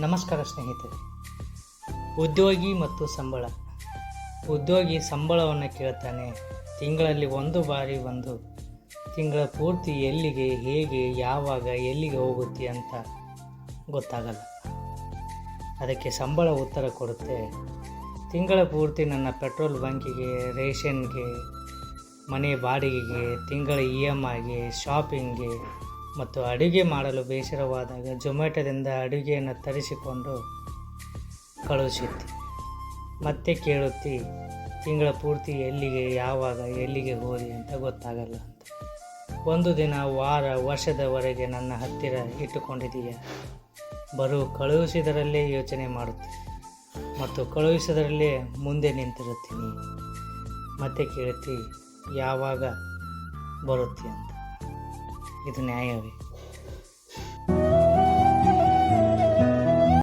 ನಮಸ್ಕಾರ ಸ್ನೇಹಿತರೆ. ಉದ್ಯೋಗಿ ಮತ್ತು ಸಂಬಳ. ಉದ್ಯೋಗಿ ಸಂಬಳವನ್ನು ಕೇಳ್ತಾನೆ. ತಿಂಗಳಲ್ಲಿ ಒಂದು ಬಾರಿ ಒಂದು. ತಿಂಗಳ ಪೂರ್ತಿ ಎಲ್ಲಿಗೆ, ಹೇಗೆ, ಯಾವಾಗ, ಎಲ್ಲಿಗೆ ಹೋಗುತ್ತೆ ಅಂತ ಗೊತ್ತಾಗಲ್ಲ. ಅದಕ್ಕೆ ಸಂಬಳ ಉತ್ತರ ಕೊಡುತ್ತೆ. ತಿಂಗಳ ಪೂರ್ತಿ ನನ್ನ ಪೆಟ್ರೋಲ್ ಬಂಕಿಗೆ, ರೇಷನ್ಗೆ, ಮನೆ ಬಾಡಿಗೆಗೆ, ತಿಂಗಳ ಇ ಎಂ ಐಗೆ, ಶಾಪಿಂಗ್ಗೆ ಮತ್ತು ಅಡುಗೆ ಮಾಡಲು ಬೇಸರವಾದಾಗ ಜೊಮ್ಯಾಟೊದಿಂದ ಅಡುಗೆಯನ್ನು ತರಿಸಿಕೊಂಡು ಕಳುಹಿಸುತ್ತಿ. ಮತ್ತೆ ಕೇಳುತ್ತಿ, ತಿಂಗಳ ಪೂರ್ತಿ ಎಲ್ಲಿಗೆ, ಯಾವಾಗ, ಎಲ್ಲಿಗೆ ಹೋರಿ ಅಂತ ಗೊತ್ತಾಗಲ್ಲ ಅಂತ. ಒಂದು ದಿನ, ವಾರ, ವರ್ಷದವರೆಗೆ ನನ್ನ ಹತ್ತಿರ ಇಟ್ಟುಕೊಂಡಿದೀಯ ಬರು, ಕಳುಹಿಸಿದರಲ್ಲೇ ಯೋಚನೆ ಮಾಡುತ್ತೆ. ಮತ್ತು ಕಳುಹಿಸಿದರಲ್ಲೇ ಮುಂದೆ ನಿಂತಿರುತ್ತೀನಿ. ಮತ್ತೆ ಕೇಳುತ್ತಿ, ಯಾವಾಗ ಬರುತ್ತೆ ಅಂತ. इथून तो न्याय अभी।